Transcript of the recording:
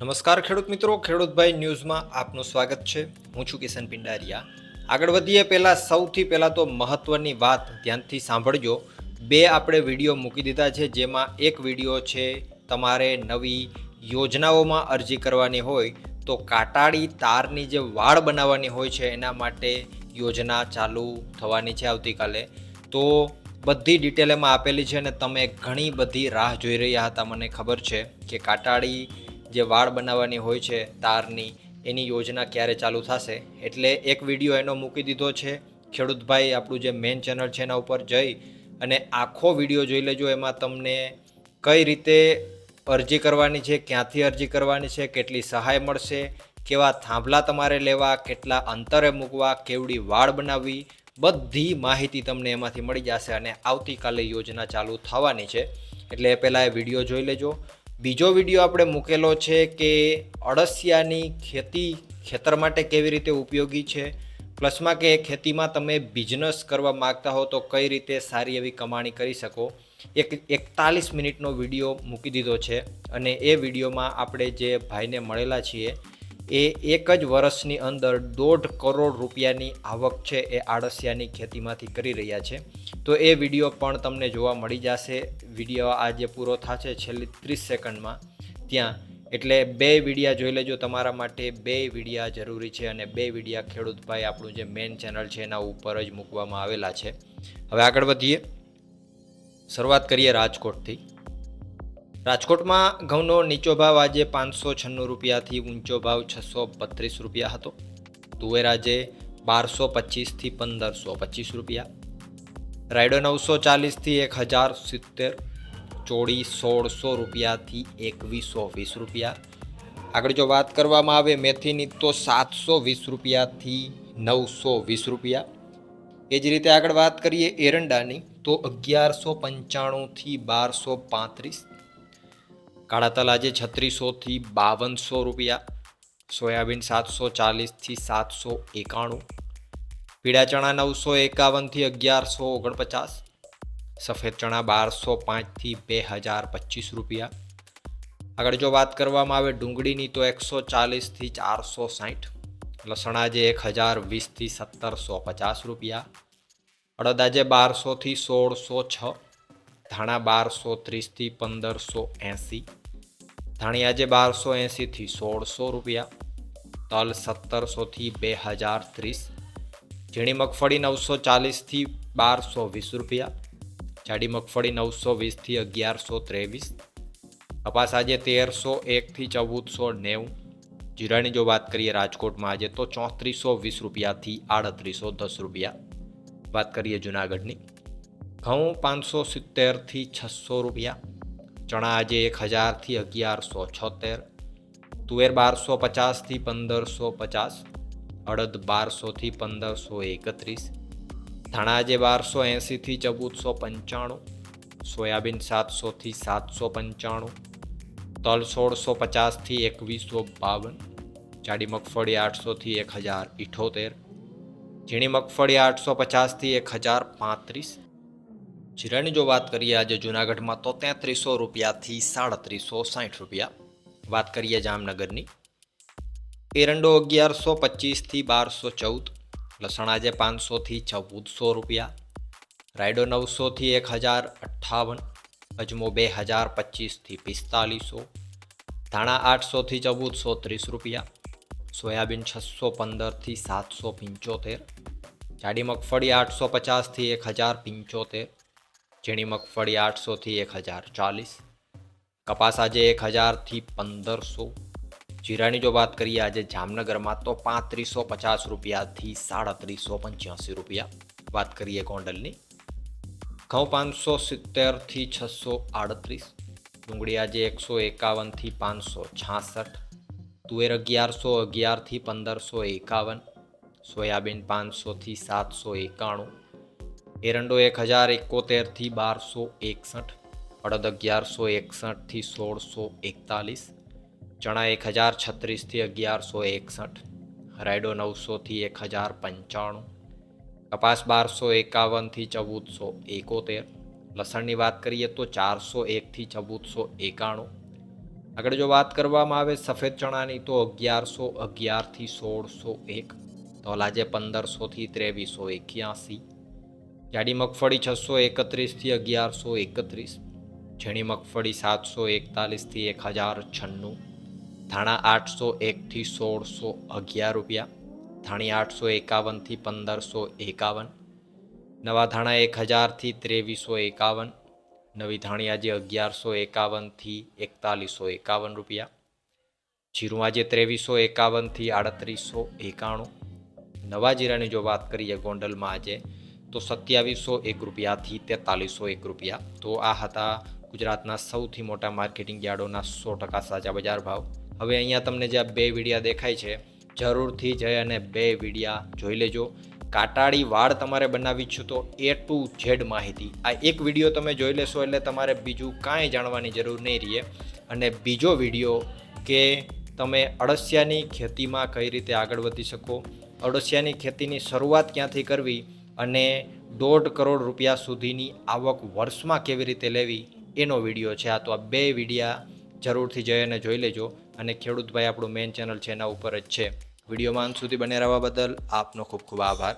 નમસ્કાર ખેડૂત મિત્રો ખેડૂતભાઈ ન્યૂઝમાં આપનું સ્વાગત છે. હું છું કિશન પિંડારિયા. આગળ વધીએ, પહેલાં સૌથી પહેલાં તો મહત્ત્વની વાત ધ્યાનથી સાંભળજો. બે આપણે વીડિયો મૂકી દીધા છે, જેમાં એક વીડિયો છે, તમારે નવી યોજનાઓમાં અરજી કરવાની હોય, તો કાટાળી તારની જે વાળ બનાવવાની હોય છે, એના માટે યોજના ચાલુ થવાની છે આવતીકાલે. તો બધી ડિટેલ એમાં આપેલી છે અને તમે ઘણી બધી રાહ જોઈ રહ્યા હતા, મને ખબર છે કે કાટાળી જે વાળ બનાવવાની હોય છે, તારની, એની યોજના ક્યારે ચાલુ થશે? એટલે એક વીડિયો એનો મૂકી દીધો છે, ખેડૂતભાઈ, આપણું જે મેઇન ચેનલ છે એના ઉપર જઈ અને આખો વીડિયો જોઈ લેજો, એમાં તમને કઈ રીતે અરજી કરવાની છે, ક્યાંથી અરજી કરવાની છે, કેટલી સહાય મળશે, કેવા થાંભલા તમારે લેવા, કેટલા અંતરે મૂકવા, કેવડી વાળ બનાવવી, બધી માહિતી તમને એમાંથી મળી જશે અને આવતીકાલે યોજના ચાલુ થવાની છે. એટલે એ પહેલાં એ વીડિયો જોઈ લેજો. બીજો વીડિયો આપણે મૂકેલો છે કે અળસિયાની ખેતી ખેતર માટે કેવી રીતે ઉપયોગી છે? પ્લસમાં કે ખેતીમાં તમે બિઝનેસ કરવા માગતા હો તો કઈ રીતે સારી એવી કમાણી કરી શકો? એક એકતાલીસ મિનિટનો વીડિયો મૂકી દીધો છે અને એ વિડીયોમાં આપણે જે ભાઈને મળેલા છીએ એ એક જ વર્ષની અંદર દોઢ કરોડ રૂપિયાની આવક છે એ આળસિયાની ખેતીમાંથી કરી રહ્યા છે. તો એ વીડિયો પણ તમને જોવા મળી જશે. વીડિયો આજે પૂરો થશે છેલ્લી ત્રીસ સેકન્ડમાં. ત્યાં. એટલે બે વિડીયા જોઈ લેજો તમારા માટે. બે વિડીયા જરૂરી છે અને બે વિડીયા ખેડૂતભાઈ આપણું જે મેઇન ચેનલ છે એના ઉપર જ મૂકવામાં આવેલા છે. હવે આગળ વધીએ. શરૂઆત કરીએ રાજકોટથી. રાજકોટમાં ઘઉંનો નીચો ભાવ આજે પાંચસો છન્નું રૂપિયાથી ઊંચો ભાવ છસો બત્રીસ રૂપિયા હતો. તુવેર આજે બારસો પચીસથી પંદરસો પચીસ રૂપિયા. રાયડો નવસો ચાલીસથી એક હજાર સિત્તેર. ચોળી સોળસો રૂપિયાથી એકવીસો વીસ રૂપિયા. આગળ જો વાત કરવામાં આવે, મેથીની તો સાતસો વીસ રૂપિયાથી નવસો વીસ રૂપિયા. એ જ રીતે આગળ વાત કરીએ એરંડાની, તો અગિયારસો પંચાણુંથી બારસો પાંત્રીસ. કાળા તલ આજે છત્રીસોથી બાવનસો રૂપિયા, સોયાબીન સાતસો ચાલીસથી સાતસો એકાણું, પીળા ચણા નવસો એકાવનથી અગિયારસો ઓગણપચાસ, સફેદ ચણા બારસો પાંચથી બે હજાર પચીસ રૂપિયા. આગળ જો વાત કરવામાં આવે ડુંગળીની તો એકસો ચાલીસથી ચારસો સાઠ, લસણ આજે એક હજાર વીસથી સત્તરસો પચાસ રૂપિયા. અડદ આજે બારસોથી સોળસો છ, ધાણા બારસો ત્રીસથી પંદરસો એંસી ધાણી આજે બારસો એંસીથી સોળસો રૂપિયા, તલ સત્તરસોથી બે હજાર ત્રીસ, ઝીણી મગફળી નવસો ચાલીસથી બારસો વીસ રૂપિયા, જાડી મગફળી નવસો વીસથી અગિયારસો ત્રેવીસ, કપાસ આજે તેરસો એકથી ચૌદસો નેવું, જીરાની જો વાત કરીએ રાજકોટમાં આજે તો ચોત્રીસો વીસ રૂપિયાથી આડત્રીસો દસ રૂપિયા. વાત કરીએ જુનાગઢની, ઘઉં પાંચસો સિત્તેરથી છસો રૂપિયા ચણા આજે એક હજારથી અગિયારસો છોતેર, તુવેર બારસો પચાસથી પંદરસો પચાસ, અડદ બારસોથી પંદરસો એકત્રીસ ધાણા આજે બારસો એંસીથી ચૌદસો પંચાણું, સોયાબીન સાતસોથી સાતસો પંચાણું, તલ સોળસો પચાસથી એકવીસો બાવન, જાડી મગફળી આઠસોથી એક હજાર ઇઠોતેર, ઝીણી મગફળી આઠસો પચાસથી એક હજાર પાંત્રીસ જીરાની જો વાત કરીએ આજે જુનાગઢમાં તો તેત્રીસો રૂપિયાથી સાડત્રીસો સાઠ રૂપિયા. વાત કરીએ જામનગરની. એરંડો અગિયારસો પચીસથી બારસો ચૌદ, લસણ આજે પાંચસોથી ચૌદસો રૂપિયા, રાયડો નવસોથી એક હજાર અઠ્ઠાવન, અજમો બે હજાર પચીસથી પિસ્તાલીસો, ધાણા આઠસોથી ચૌદસો ત્રીસ રૂપિયા, સોયાબીન છસો પંદરથી સાતસો પંચોતેર, જાડી મગફળી આઠસો પચાસથી એક હજાર પંચોતેર ઝીણી મગફળી આઠસોથી એક હજાર ચાલીસ, કપાસ આજે એક હજારથી પંદરસો, જીરાની જો વાત કરીએ આજે જામનગરમાં તો પાંત્રીસો પચાસ રૂપિયાથી સાડત્રીસો પંચ્યાસી રૂપિયા વાત કરીએ ગોંડલની. ઘઉં પાંચસો સિત્તેરથી છસો આડત્રીસ, ડુંગળી આજે એકસો એકાવનથી પાંચસો છાસઠ, તુવેર અગિયારસો અગિયારથી પંદરસો એકાવન, સોયાબીન પાંચસોથી સાતસો એકાણું એરંડો એક હજાર એકોતેરથી બારસો એકસઠ, અડદ અગિયારસો એકસઠથી સોળસો એકતાલીસ, ચણા એક હજાર છત્રીસથી અગિયારસો એકસઠ, રાયડો નવસોથી એક હજાર પંચાણું, કપાસ બારસો એકાવનથી ચૌદસો એકોતેર, લસણની વાત કરીએ તો ચારસો એકથી ચૌદસો એકાણું. આગળ જો વાત કરવામાં આવે સફેદ ચણાની તો અગિયારસો અગિયારથી સોળસો એક તલ આજે પંદરસોથી ત્રેવીસો એક્યાસી જાડી મગફળી છસો એકત્રીસથી અગિયારસો એકત્રીસ ઝીણી મગફળી સાતસો એકતાલીસથી એક હજાર છન્નું, ધાણા આઠસો એકથી સોળસો અગિયાર રૂપિયા, ધાણી આઠસો એકાવનથી પંદરસો એકાવન, નવા ધાણા એક હજારથી ત્રેવીસો એકાવન, નવી ધાણી આજે અગિયારસો એકાવનથી એકતાલીસો એકાવન રૂપિયા, જીરું આજે ત્રેવીસો એકાવનથી આડત્રીસો એકાણું, નવા જીરાની જો વાત કરીએ ગોંડલમાં આજે તો સત્યાવીસો એક રૂપિયાથી તેતાલીસો એક રૂપિયા. તો આ હતા ગુજરાતના સૌથી મોટા માર્કેટિંગ યાર્ડોના સો ટકા સાચા બજાર ભાવ. હવે અહીંયા તમને જે આ બે વિડિયા દેખાય છે, જરૂરથી જઈ અને બે વિડિયા જોઈ લેજો. કાટાળી વાળ તમારે બનાવી છું તો એ ટુ ઝેડ માહિતી. આ એક વીડિયો તમે જોઈ લેશો એટલે તમારે બીજું કાંઈ જાણવાની જરૂર નહીં રહે. અને બીજો વીડિયો કે તમે અળસિયાની ખેતીમાં કઈ રીતે આગળ વધી શકો, અળસિયાની ખેતીની શરૂઆત ક્યાંથી કરવી અને દોઢ કરોડ રૂપિયા સુધીની આવક વર્ષમાં કેવી રીતે લેવી એનો વીડિયો છે. આ તો આ બે વિડીયા જરૂરથી જઈ અને જોઈ લેજો. અને ખેડૂતભાઈ આપણું મેઇન ચેનલ છે એના ઉપર જ છે. વિડીયોમાં અંત સુધી બને રહેવા બદલ આપનો ખૂબ ખૂબ આભાર.